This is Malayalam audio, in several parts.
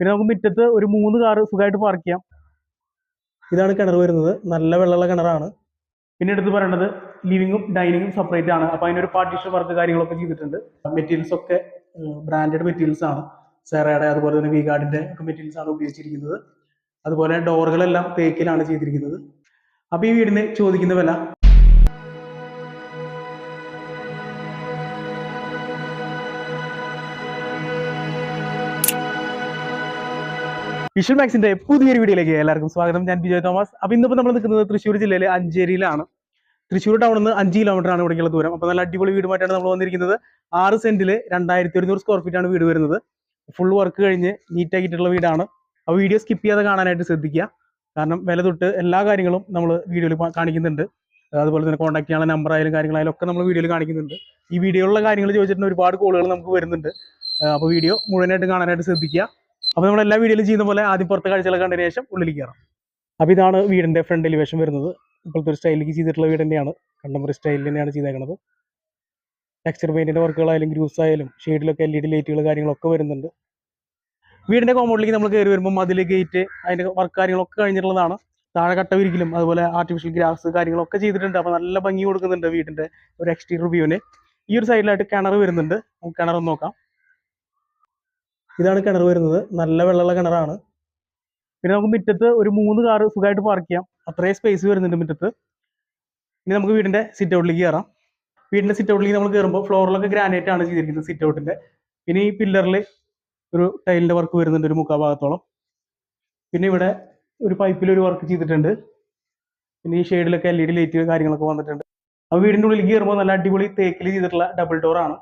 പിന്നെ നമുക്ക് മുറ്റത്ത് ഒരു മൂന്ന് കാറ് സുഖമായിട്ട് പാർക്ക് ചെയ്യാം. ഇതാണ് കിണർ വരുന്നത്. നല്ല വെള്ളമുള്ള കിണറാണ്. പിന്നെ എടുത്ത് പറയേണ്ടത് ലിവിങ്ങും ഡൈനിങ്ങും സെപ്പറേറ്റ് ആണ്. അപ്പോൾ അതിനൊരു പാർട്ടീഷൻ വർക്ക് കാര്യങ്ങളൊക്കെ ചെയ്തിട്ടുണ്ട്. മെറ്റീരിയൽസ് ഒക്കെ ബ്രാൻഡഡ് മെറ്റീരിയൽസ് ആണ്. സെറയുടെ അതുപോലെ തന്നെ വിഗാർഡിന്റെ ഒക്കെ മെറ്റീരിയൽസ് ആണ് ഉപയോഗിച്ചിരിക്കുന്നത്. അതുപോലെ ഡോറുകളെല്ലാം തേക്കിലാണ് ചെയ്തിരിക്കുന്നത്. അപ്പോൾ ഈ വീടിന് ചോദിക്കുന്ന വില? വിഷ്വൽ മാക്സിന്റെ പുതിയൊരു വീഡിയോയിലേക്ക് എല്ലാവർക്കും സ്വാഗതം. ഞാൻ ബിജോയ് തോമസ്. അപ്പോൾ ഇന്നിപ്പോൾ നമ്മൾ നിൽക്കുന്നത് തൃശ്ശൂർ ജില്ലയിലെ അഞ്ചേരിയിലാണ്. തൃശ്ശൂർ ടൗണിൽ നിന്ന് അഞ്ച് കിലോമീറ്റർ ആണ് ഇവിടേക്കുള്ള ദൂരം. അപ്പോൾ നല്ല അടിപൊളി വീടുമായിട്ടാണ് നമ്മൾ വന്നിരിക്കുന്നത്. ആറ് സെന്റിൽ രണ്ടായിരത്തി ഒരുന്നൂറ് സ്ക്വയർ ഫീറ്റ് ആണ് വീട് വരുന്നത്. ഫുൾ വർക്ക് കഴിഞ്ഞ് നീറ്റ് ആക്കിയിട്ടുള്ള വീടാണ്. അപ്പോൾ വീഡിയോ സ്കിപ്പ് ചെയ്യാതെ കാണാനായിട്ട് ശ്രദ്ധിക്കുക. കാരണം വില തൊട്ട് എല്ലാ കാര്യങ്ങളും നമ്മൾ വീഡിയോയിൽ കാണിക്കുന്നുണ്ട്. അതുപോലെ തന്നെ കോൺടാക്ട് ചെയ്യാനുള്ള നമ്പർ ആയാലും കാര്യങ്ങളായാലും ഒക്കെ നമ്മൾ വീഡിയോയിൽ കാണിക്കുന്നുണ്ട്. ഈ വീഡിയോയിലുള്ള കാര്യങ്ങൾ ചോദിച്ചിട്ട് ഒരുപാട് കോളുകൾ നമുക്ക് വരുന്നുണ്ട്. അപ്പോൾ വീഡിയോ മുഴുവനായിട്ട് കാണാനായിട്ട് ശ്രദ്ധിക്കുക. അപ്പോൾ നമ്മൾ എല്ലാ വീഡിയോയിലും ചെയ്യുന്ന പോലെ ആദ്യം പുറത്തെ കാഴ്ചകൾ കണ്ടതിന് ശേഷം ഉള്ളിലേക്ക് കയറാം. അപ്പോൾ ഇതാണ് വീടിന്റെ ഫ്രണ്ട് എലിവേഷൻ വരുന്നത്. ഇപ്പോഴത്തെ ഒരു സ്റ്റൈലിലേക്ക് ചെയ്തിട്ടുള്ള വീട് തന്നെയാണ് കണ്ടംപററി സ്റ്റൈലിൽ തന്നെയാണ് ചെയ്തേക്കുന്നത് ടെക്സ്ചർ പെയിന്റിന്റെ വർക്കുകളായാലും ഗ്രൂസ് ആയാലും ഷെയ്ഡിലൊക്കെ എൽ ഇ ഡി ലൈറ്റുകൾ കാര്യങ്ങളൊക്കെ വരുന്നുണ്ട്. വീടിന്റെ കോമ്പൗണ്ടിലേക്ക് നമ്മൾ കയറി വരുമ്പോൾ അതിൽ ഗേറ്റ് അതിന്റെ വർക്ക് കാര്യങ്ങളൊക്കെ കഴിഞ്ഞിട്ടുള്ളതാണ്. താഴെ കട്ട വിരിക്കലും അതുപോലെ ആർട്ടിഫിഷ്യൽ ഗ്രാസ് കാര്യങ്ങളൊക്കെ ചെയ്തിട്ടുണ്ട്. അപ്പോൾ നല്ല ഭംഗി കൊടുക്കുന്നുണ്ട് വീടിന്റെ ഒരു എക്സ്റ്റീരിയർ വ്യൂവിന് ഈ ഒരു സൈഡിലായിട്ട് കിണർ വരുന്നുണ്ട്. നമുക്ക് കിണർ നോക്കാം. ഇതാണ് കിണർ വരുന്നത്. നല്ല വെള്ളമുള്ള കിണറാണ്. പിന്നെ നമുക്ക് മുറ്റത്ത് ഒരു മൂന്ന് കാർ സുഖമായിട്ട് പാർക്ക് ചെയ്യാം. അത്രയും സ്പേസ് വരുന്നുണ്ട് മുറ്റത്ത്. ഇനി നമുക്ക് വീടിന്റെ സിറ്റ് ഔട്ടിലേക്ക് കയറാം. വീടിന്റെ സിറ്റ് ഔട്ടിലേക്ക് നമ്മൾ കയറുമ്പോൾ ഫ്ലോറിലൊക്കെ ഗ്രാനൈറ്റ് ആണ് ചെയ്തിരിക്കുന്നത് സിറ്റ് ഔട്ടിന്റെ പിന്നെ ഈ പില്ലറിൽ ഒരു ടൈലിന്റെ വർക്ക് വരുന്നുണ്ട് ഒരു മുക്കാ ഭാഗത്തോളം. പിന്നെ ഇവിടെ ഒരു പൈപ്പിൽ ഒരു വർക്ക് ചെയ്തിട്ടുണ്ട്. പിന്നെ ഈ ഷെയ്ഡിലൊക്കെ എൽ ഇ ഡി ലൈറ്റ് കാര്യങ്ങളൊക്കെ വന്നിട്ടുണ്ട്. അപ്പോൾ വീടിന്റെ ഉള്ളിലേക്ക് കയറുമ്പോൾ നല്ല അടിപൊളി തേക്കിൽ ചെയ്തിട്ടുള്ള ഡബിൾ ഡോർ ആണ്.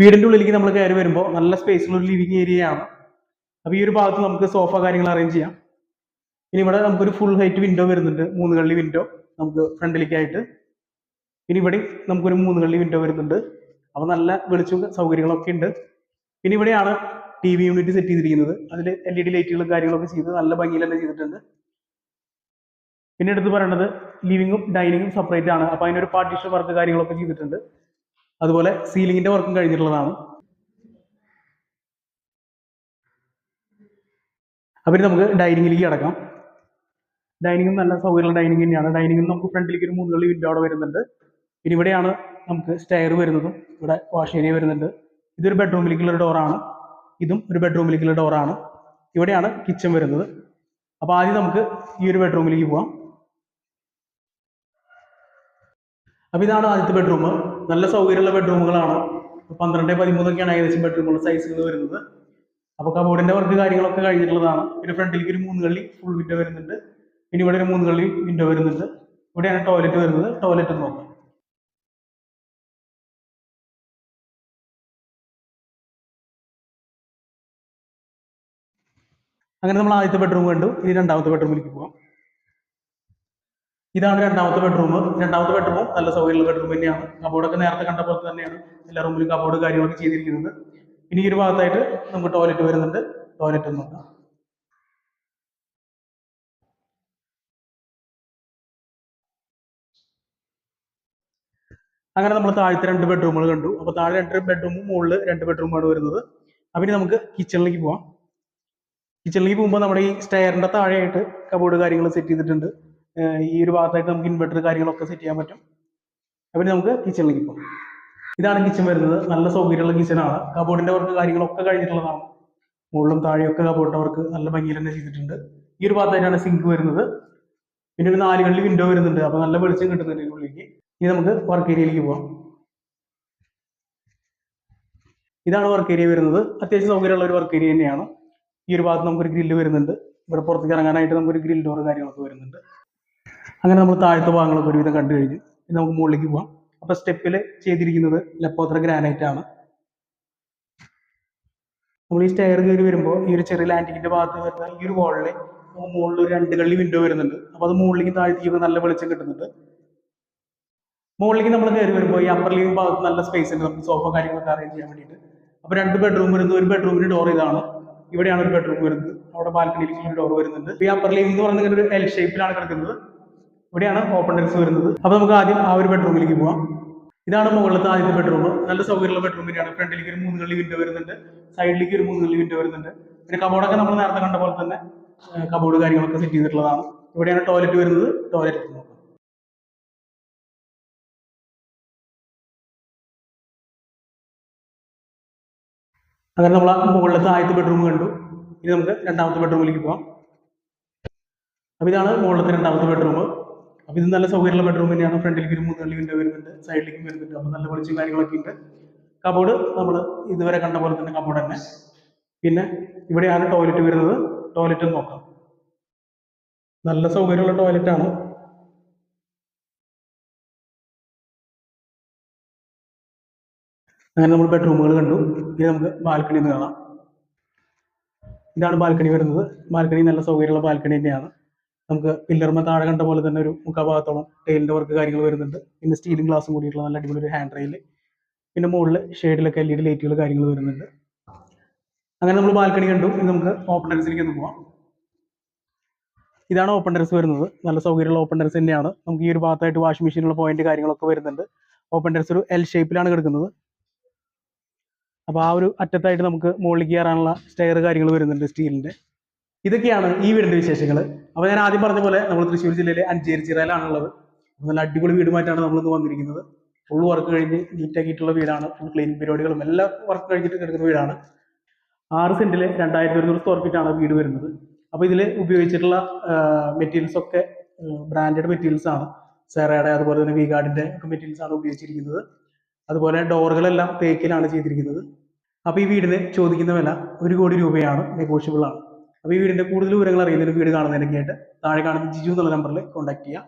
വീടിന്റെ ഉള്ളിലേക്ക് നമ്മൾ കയറി വരുമ്പോൾ നല്ല സ്പേസ് ഉള്ള ഒരു ലിവിങ് ഏരിയ ആണ്. അപ്പോൾ ഈ ഒരു ഭാഗത്ത് നമുക്ക് സോഫ കാര്യങ്ങൾ അറേഞ്ച് ചെയ്യാം. ഇനി ഇവിടെ നമുക്കൊരു ഫുൾ ഹൈറ്റ് വിൻഡോ വരുന്നുണ്ട്. മൂന്ന് കള്ളി വിൻഡോ നമുക്ക് ഫ്രണ്ടിലേക്കായിട്ട്. ഇനി ഇവിടെ നമുക്കൊരു മൂന്ന് കള്ളി വിൻഡോ വരുന്നുണ്ട്. അപ്പോൾ നല്ല വെളിച്ചവും സൗകര്യങ്ങളൊക്കെ ഉണ്ട്. പിന്നെ ഇവിടെയാണ് ടി വി യൂണിറ്റ് സെറ്റ് ചെയ്തിരിക്കുന്നത്. അതിൽ എൽ ഇ ഡി ലൈറ്റുകളും കാര്യങ്ങളൊക്കെ ചെയ്ത് നല്ല ഭംഗിയിൽ തന്നെ ചെയ്തിട്ടുണ്ട്. പിന്നെ എടുത്ത് പറയേണ്ടത് ലിവിങ്ങും ഡൈനിങ്ങും സെപ്പറേറ്റ് ആണ്. അപ്പോൾ അതിനൊരു പാർട്ടീഷൻ വർക്ക് കാര്യങ്ങളൊക്കെ ചെയ്തിട്ടുണ്ട്. അതുപോലെ സീലിങ്ങിന്റെ വർക്കും കഴിഞ്ഞിട്ടുള്ളതാണ്. അപ്പം നമുക്ക് ഡൈനിങ്ങിലേക്ക് കിടക്കാം. ഡൈനിങ്ങും നല്ല സൗകര്യമുള്ള ഡൈനിങ് തന്നെയാണ്. ഡൈനിങ്ങിൽ നമുക്ക് ഫ്രണ്ടിലേക്ക് ഒരു മൂന്ന് കളി വിൻഡോ അവിടെ വരുന്നുണ്ട്. പിന്നെ ഇവിടെയാണ് നമുക്ക് സ്റ്റെയർ വരുന്നതും. ഇവിടെ വാഷ് ഏരിയ വരുന്നുണ്ട്. ഇതൊരു ബെഡ്റൂമിലേക്കുള്ള ഡോറാണ് ഇതും ഒരു ബെഡ്റൂമിലേക്കുള്ള ഡോറാണ് ഇവിടെയാണ് കിച്ചൺ വരുന്നത്. അപ്പോൾ ആദ്യം നമുക്ക് ഈ ഒരു ബെഡ്റൂമിലേക്ക് പോവാം. അപ്പോൾ ഇതാണ് ആദ്യത്തെ ബെഡ്റൂം നല്ല സൗകര്യമുള്ള ബെഡ്റൂമുകളാണ് പന്ത്രണ്ട് പതിമൂന്നൊക്കെയാണ് ഏകദേശം ബെഡ്റൂമുള്ള സൈസുകൾ വരുന്നത്. അപ്പോൾ കബോർഡിന്റെ വർക്ക് കാര്യങ്ങളൊക്കെ കഴിഞ്ഞിട്ടുള്ളതാണ്. പിന്നെ ഫ്രണ്ടിലേക്ക് ഒരു മൂന്ന് കള്ളി ഫുൾ വിൻഡോ വരുന്നുണ്ട്. പിന്നെ ഇവിടെ ഒരു മൂന്ന് കള്ളി വിൻഡോ വരുന്നുണ്ട്. ഇവിടെയാണ് ടോയ്ലറ്റ് വരുന്നത്. ടോയ്ലറ്റ് നോക്കാം. അങ്ങനെ നമ്മൾ ആദ്യത്തെ ബെഡ്റൂം കണ്ടു. ഇനി രണ്ടാമത്തെ ബെഡ്റൂമിലേക്ക് പോകാം ഇതാണ് രണ്ടാമത്തെ ബെഡ്റൂം രണ്ടാമത്തെ ബെഡ്റൂമും നല്ല സൗകര്യമുള്ള ബെഡ്റൂം തന്നെയാണ്. കബോർഡൊക്കെ നേരത്തെ കണ്ട പോലെ തന്നെയാണ് എല്ലാ റൂമിലും കബോർഡ് കാര്യങ്ങളൊക്കെ ചെയ്തിരിക്കുന്നത്. ഇനി ഈ ഒരു ഭാഗത്തായിട്ട് നമുക്ക് ടോയ്ലറ്റ് വരുന്നുണ്ട്. ടോയ്ലറ്റ് നോക്കാം. അങ്ങനെ നമ്മൾ താഴത്തെ രണ്ട് ബെഡ്റൂമുകൾ കണ്ടു. അപ്പോൾ താഴെ രണ്ട് ബെഡ്റൂമും മുകളിൽ രണ്ട് ബെഡ്റൂമാണ് വരുന്നത്. അപ്പം നമുക്ക് കിച്ചണിലേക്ക് പോവാം. കിച്ചണിലേക്ക് പോകുമ്പോൾ നമ്മുടെ ഈ സ്റ്റെയറിന്റെ താഴെയായിട്ട് കബോർഡ് കാര്യങ്ങൾ സെറ്റ് ചെയ്തിട്ടുണ്ട്. ഈ ഒരു ഭാഗത്തായിട്ട് നമുക്ക് ഇൻവെർട്ടർ കാര്യങ്ങളൊക്കെ സെറ്റ് ചെയ്യാൻ പറ്റും. അപ്പം നമുക്ക് കിച്ചണിലേക്ക് പോകാം. ഇതാണ് കിച്ചൺ വരുന്നത്. നല്ല സൗകര്യമുള്ള കിച്ചണാണ് കബോർഡിന്റെ വർക്ക് കാര്യങ്ങളൊക്കെ കഴിഞ്ഞിട്ടുള്ളതാണ്. മുകളിലും താഴെയൊക്കെ കബോർഡിന്റെ വർക്ക് നല്ല ഭംഗിയിൽ തന്നെ ചെയ്തിട്ടുണ്ട്. ഈ ഒരു ഭാഗത്തായിട്ടാണ് സിങ്ക് വരുന്നത്. പിന്നെ ഒരു നാല് കള്ളി വിൻഡോ വരുന്നുണ്ട്. അപ്പോൾ നല്ല വെളിച്ചം കിട്ടുന്നുണ്ട് ഉള്ളിലേക്ക് ഇനി നമുക്ക് വർക്ക് ഏരിയയിലേക്ക് പോകാം. ഇതാണ് വർക്ക് ഏരിയ വരുന്നത്. അത്യാവശ്യം സൗകര്യമുള്ള ഒരു വർക്ക് ഏരിയ തന്നെയാണ്. ഈ ഒരു ഭാഗത്ത് നമുക്കൊരു ഗ്രില്ല് വരുന്നുണ്ട്. ഇവിടെ പുറത്തേക്ക് ഇറങ്ങാനായിട്ട് നമുക്കൊരു ഗ്രിൽ ഡോർ കാര്യങ്ങളൊക്കെ വരുന്നുണ്ട്. അങ്ങനെ നമ്മൾ താഴത്തെ ഭാഗങ്ങളൊക്കെ ഒരുവിധം കണ്ടു കഴിഞ്ഞു. ഇനി നമുക്ക് മുകളിലേക്ക് പോവാം. അപ്പൊ സ്റ്റെപ്പിൽ ചെയ്തിരിക്കുന്നത് ലപ്പോത്ര ഗ്രാനൈറ്റ് ആണ്. നമ്മൾ ഈ സ്റ്റെയർ കയറി വരുമ്പോൾ ഈ ഒരു ചെറിയ ലാൻഡിങ്ങിന്റെ ഭാഗത്ത് വരുന്ന ഈ ഒരു വാളിൽ മുകളിൽ ഒരു രണ്ട് കള്ളി വിൻഡോ വരുന്നുണ്ട്. അപ്പൊ അത് മുകളിലേക്ക് താഴ്ത്തിയൊക്കെ നല്ല വെളിച്ചം കിട്ടുന്നുണ്ട്. മുകളിലേക്ക് നമ്മൾ കയറി വരുമ്പോൾ ഈ അപ്പർ ലിവിംഗ് ഭാഗത്ത് നല്ല സ്പേസ് ഉണ്ട്. നമുക്ക് സോഫ കാര്യങ്ങളൊക്കെ അറേഞ്ച് ചെയ്യാൻ വേണ്ടിയിട്ട്. അപ്പൊ രണ്ട് ബെഡ്റൂം വരുന്നത് ഒരു ബെഡ്റൂമിന് ഡോർ ഇതാണ്. ഇവിടെയാണ് ഒരു ബെഡ്റൂം വരുന്നത്. അവിടെ ബാൽക്കണിയിലേക്ക് ഒരു ഡോർ വരുന്നുണ്ട്. ഈ അപ്പർ ലിവിംഗ് എന്ന് പറയുന്നത് ഒരു എൽ ഷേപ്പിലാണ് കിടക്കുന്നത്. ഇവിടെയാണ് ഓപ്പൺ ഡെക്സ് വരുന്നത്. അപ്പോൾ നമുക്ക് ആദ്യം ആ ഒരു ബെഡ്റൂമിലേക്ക് പോവാം. ഇതാണ് മുകളിലത്തെ ആദ്യത്തെ ബെഡ്റൂം നല്ല സൗകര്യമുള്ള ബെഡ്റൂം തന്നെയാണ്. ഫ്രണ്ടിലേക്ക് ഒരു മൂന്ന് കള്ളി വിൻഡോ വരുന്നുണ്ട്. സൈഡിലേക്ക് ഒരു മൂന്ന് കള്ളി വിൻഡോ വരുന്നുണ്ട്. പിന്നെ കബോർഡൊക്കെ നമ്മൾ നേരത്തെ കണ്ട പോലെ തന്നെ കബോർഡ് കാര്യങ്ങളൊക്കെ സെറ്റ് ചെയ്തിട്ടുള്ളതാണ്. ഇവിടെയാണ് ടോയ്ലറ്റ് വരുന്നത്. ടോയ്ലറ്റ് നോക്കാം. അങ്ങനെ നമ്മൾ മുകളിലത്തെ ആദ്യത്തെ ബെഡ്റൂം കണ്ടു. ഇനി നമുക്ക് രണ്ടാമത്തെ ബെഡ്റൂമിലേക്ക് പോവാം. അപ്പോൾ ഇതാണ് മുകളിലത്തെ രണ്ടാമത്തെ ബെഡ്റൂം അപ്പോൾ ഇത് നല്ല സൗകര്യമുള്ള ബെഡ്റൂം തന്നെയാണ്. ഫ്രണ്ടിലേക്ക് ഒരു മൂന്ന് തള്ളി വിൻഡോ വരുന്നുണ്ട് സൈഡിലേക്കും വരുന്നുണ്ട്. അപ്പോൾ നല്ല വെളിച്ചും കാര്യങ്ങളൊക്കെ ഉണ്ട്. കബോർഡ് നമ്മൾ ഇതുവരെ കണ്ട പോലെ തന്നെ കബോർഡ് തന്നെ. പിന്നെ ഇവിടെയാണ് ടോയ്ലറ്റ് വരുന്നത്. ടോയ്ലറ്റ് നോക്കാം. നല്ല സൗകര്യമുള്ള ടോയ്ലറ്റ് ആണ്. അങ്ങനെ നമ്മൾ ബെഡ്റൂമുകൾ കണ്ടു. ഇനി നമുക്ക് ബാൽക്കണി കാണാം. ഇതാണ് ബാൽക്കണി വരുന്നത്. ബാൽക്കണി നല്ല സൗകര്യമുള്ള ബാൽക്കണി തന്നെയാണ്. നമുക്ക് പില്ലർമ താഴെ കണ്ട പോലെ തന്നെ ഒരു മുഖഭാഗത്തോളം ഭാഗത്തോളം ടൈലിന്റെ വർക്ക് കാര്യങ്ങൾ വരുന്നുണ്ട്. പിന്നെ സ്റ്റീലും ഗ്ലാസും കൂടിയിട്ടുള്ള നല്ല അടിപൊളി ഒരു ഹാൻഡ് റെയിൽ പിന്നെ മുകളിൽ ഷെയ്ഡിലൊക്കെ എൽ ഇ ഡി ലൈറ്റുകൾ കാര്യങ്ങൾ വരുന്നുണ്ട്. അങ്ങനെ നമ്മൾ ബാൽക്കണി കണ്ടു. ഇനി നമുക്ക് ഓപ്പൺ ടെറസിലേക്ക് ഒന്ന് പോവാം. ഇതാണ് ഓപ്പൺ ടെറസ് വരുന്നത്. നല്ല സൗകര്യമുള്ള ഓപ്പൺ ടെറസ് തന്നെയാണ്. നമുക്ക് ഈ ഒരു ഭാഗത്തായിട്ട് വാഷിംഗ് മെഷീനുള്ള പോയിന്റ് കാര്യങ്ങളൊക്കെ വരുന്നുണ്ട്. ഓപ്പൺ ടെറസ് ഒരു എൽ ഷേപ്പിലാണ് കിടക്കുന്നത്. അപ്പോൾ ആ ഒരു അറ്റത്തായിട്ട് നമുക്ക് മുകളിലേക്ക് കയറാനുള്ള സ്റ്റെയർ കാര്യങ്ങൾ വരുന്നുണ്ട് സ്റ്റീലിന്റെ ഇതൊക്കെയാണ് ഈ വീടിന്റെ വിശേഷങ്ങൾ അപ്പോൾ ഞാൻ ആദ്യം പറഞ്ഞ പോലെ നമ്മൾ തൃശ്ശൂർ ജില്ലയിലെ അഞ്ചേരി ചിറയിലാണുള്ളത്. നല്ല അടിപൊളി വീടുമായിട്ടാണ് നമ്മൾ ഇന്ന് വന്നിരിക്കുന്നത്. ഫുൾ വർക്ക് കഴിഞ്ഞ് നീറ്റാക്കിയിട്ടുള്ള വീടാണ്. ഫുൾ ക്ലീനിങ് പരിപാടികളും എല്ലാ വർക്ക് കഴിഞ്ഞിട്ട് കിടക്കുന്ന വീടാണ്. ആറ് സെന്റിൽ രണ്ടായിരത്തി ഒരുന്നൂറ് സ്ക്വയർ ഫീറ്റ് ആണ് വീട് വരുന്നത്. അപ്പോൾ ഇതിൽ ഉപയോഗിച്ചിട്ടുള്ള മെറ്റീരിയൽസ് ഒക്കെ ബ്രാൻഡഡ് മെറ്റീരിയൽസ് ആണ്. സെറയുടെ അതുപോലെ തന്നെ വിഗാർഡിന്റെ ഒക്കെ മെറ്റീരിയൽസ് ആണ് ഉപയോഗിച്ചിരിക്കുന്നത്. അതുപോലെ ഡോറുകളെല്ലാം തേക്കിലാണ് ചെയ്തിരിക്കുന്നത്. അപ്പോൾ ഈ വീടിന് ചോദിക്കുന്ന വില ഒരു കോടി രൂപയാണ് നെഗോഷ്യബിൾ ആണ്. അപ്പോൾ ഈ വീടിന്റെ കൂടുതൽ വിവരങ്ങൾ അറിയുന്നതിന് വീട് കാണുന്നതിനൊക്കെ ആയിട്ട് താഴെ കാണുന്ന ജിജു എന്നുള്ള നമ്പറിൽ കോൺടാക്ട് ചെയ്യുക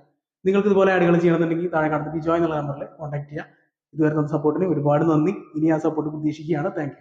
നിങ്ങൾക്ക് ഇതുപോലെ ആഡുകൾ ചെയ്യണമെന്നുണ്ടെങ്കിൽ താഴെ കാണുന്ന ബിജോ എന്നുള്ള നമ്പറിൽ കോൺടാക്ട് ചെയ്യുക ഇതുവരെ തന്ന സപ്പോർട്ടിന് ഒരുപാട് നന്ദി. ഇനി ആ സപ്പോർട്ട് പ്രതീക്ഷിക്കുകയാണ്. താങ്ക്